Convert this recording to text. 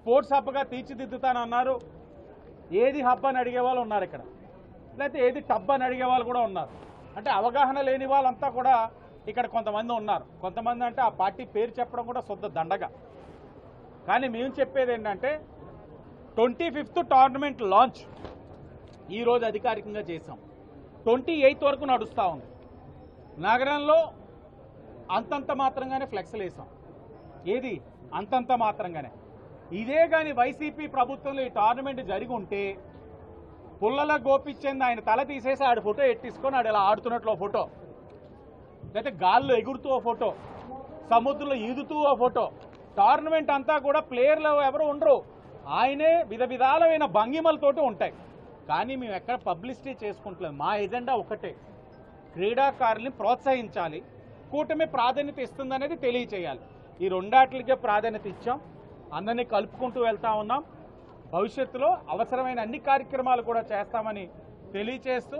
Sports హబ్గా తీర్చిదిద్దుతానన్నారు. ఏది hub అని అడిగే వాళ్ళు ఉన్నారు ఇక్కడ. లేకపోతే ఏది టబ్ అని అడిగే వాళ్ళు కూడా ఉన్నారు. అంటే అవగాహన లేని వాళ్ళంతా కూడా ఇక్కడ కొంతమంది ఉన్నారు. కొంతమంది అంటే ఆ పార్టీ పేరు చెప్పడం కూడా శుద్ధ దండగా. కానీ మేము చెప్పేది ఏంటంటే ట్వంటీ ఫిఫ్త్ టోర్నమెంట్ లాంచ్ ఈరోజు అధికారికంగా చేసాం ట్వంటీ ఎయిత్ వరకు నడుస్తూ ఉంది. నగరంలో అంతంత మాత్రంగానే ఫ్లెక్స్లు వేసాం ఏది? అంతంత మాత్రంగానే. ఇదే కానీ వైసీపీ ప్రభుత్వంలో ఈ టోర్నమెంట్ జరిగి ఉంటే పుల్లల గోపిచ్చింది ఆయన తల తీసేసి ఆడ ఫోటో ఎట్టించుకొని ఆడు ఇలా ఆడుతున్నట్లు ఫోటో. లేకపోతే గాల్లో ఎగురుతూ ఓ ఫోటో. సముద్రంలో ఈదుతూ ఓ ఫోటో. టోర్నమెంట్ అంతా కూడా ప్లేయర్లు ఎవరు ఉండరు. ఆయనే విధ విధాలమైన భంగిమలతోటి ఉంటాయి. కానీ మేము ఎక్కడ పబ్లిసిటీ చేసుకుంటలేదు. మా ఎజెండా ఒకటే. క్రీడాకారుల్ని ప్రోత్సహించాలి. కూటమి ప్రాధాన్యత ఇస్తుందనేది తెలియచేయాలి. ఈ రెండాట్లకే ప్రాధాన్యత ఇచ్చాం. అందరినీ కలుపుకుంటూ వెళ్తా ఉన్నాం. భవిష్యత్తులో అవసరమైన అన్ని కార్యక్రమాలు కూడా చేస్తామని తెలియచేస్తూ